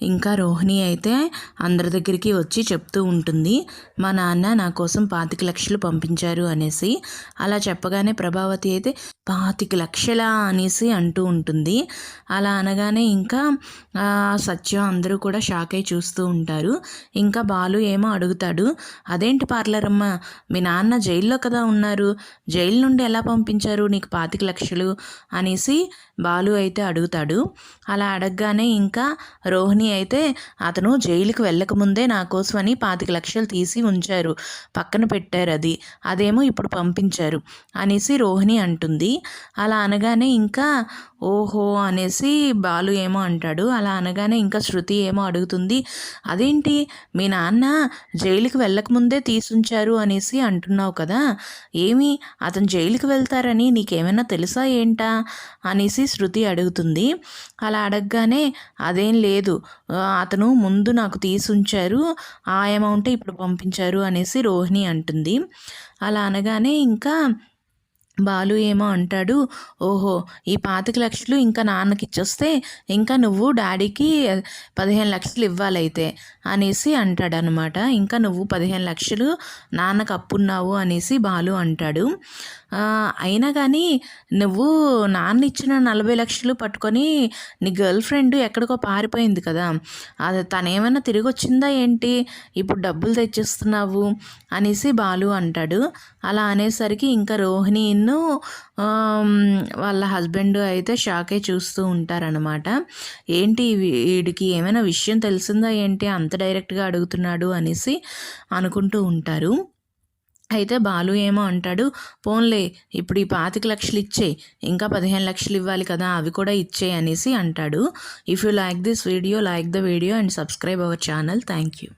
ఇంకా రోహిణి అయితే అందరి దగ్గరికి వచ్చి చెప్తూ ఉంటుంది మా నాన్న నా కోసం పాతిక లక్షలు పంపించారు అనేసి. అలా చెప్పగానే ప్రభావతి అయితే పాతిక లక్షల అనేసి అంటూ ఉంటుంది. అలా అనగానే ఇంకా సత్యం అందరూ కూడా షాక్ అయి చూస్తూ ఉంటారు. ఇంకా బాలు ఏమో అడుగుతాడు అదేంటి పార్లర్ మీ నాన్న జైల్లో కదా ఉన్నారు. జైలు నుండి ఎలా పంపించారు నీకు పాతిక లక్షలు? అనేసి బాలు అయితే అడుగుతాడు. అలా అడగగానే ఇంకా రోహిణి అయితే అతను జైలుకి వెళ్ళకముందే నా కోసమని పాతిక లక్షలు తీసి ఉంచారు. పక్కన పెట్టారు అది. అదేమో ఇప్పుడు పంపించారు. అనేసి రోహిణి అంటుంది. అలా అనగానే ఇంకా ఓహో అనేసి బాలు ఏమో అంటాడు. అలా అనగానే ఇంకా శృతి ఏమో అడుగుతుంది. అదేంటి? మీ నాన్న జైలుకి వెళ్ళకముందే తీసుంచారు అనేసి అంటున్నావు కదా? ఏమి? అతను జైలుకి వెళ్తారని నీకేమైనా తెలుసా ఏంటా? అనేసి శృతి అడుగుతుంది. అలా అడగగానే అదేం లేదు. అతను ముందు నాకు తీసుంచారు. ఆ అమౌంటే ఇప్పుడు పంపించారు అనేసి రోహిణి అంటుంది. అలా అనగానే ఇంకా బాలు ఏమో అంటాడు ఓహో ఈ పాతిక లక్షలు ఇంకా నాన్నకి ఇచ్చొస్తే ఇంకా నువ్వు డాడీకి పదిహేను లక్షలు ఇవ్వాలైతే అనేసి అంటాడనమాట. ఇంకా నువ్వు పదిహేను లక్షలు నాన్నకు అప్పున్నావు అనేసి బాలు అంటాడు. అయినా కానీ నువ్వు నాన్న ఇచ్చిన నలభై లక్షలు పట్టుకొని నీ గర్ల్ ఫ్రెండ్ ఎక్కడికో పారిపోయింది కదా అది తనేమైనా తిరిగి వచ్చిందా ఏంటి? ఇప్పుడు డబ్బులు తెచ్చిస్తున్నావు అనేసి బాలు అంటాడు. అలా అనేసరికి ఇంకా రోహిణి నన్ను వాళ్ళ హస్బెండ్ అయితే షాకే చూస్తూ ఉంటారనమాట ఏంటి వీడికి ఏమైనా విషయం తెలిసిందా ఏంటి? అంత డైరెక్ట్గా అడుగుతున్నాడు అనేసి అనుకుంటూ ఉంటారు. అయితే బాలు ఏమో అంటాడు పోన్లే ఇప్పుడు ఈ పాతిక లక్షలు ఇచ్చే ఇంకా పదిహేను లక్షలు ఇవ్వాలి కదా అవి కూడా ఇచ్చే అనేసి అంటాడు. If you like this video like the video and subscribe our channel. Thank you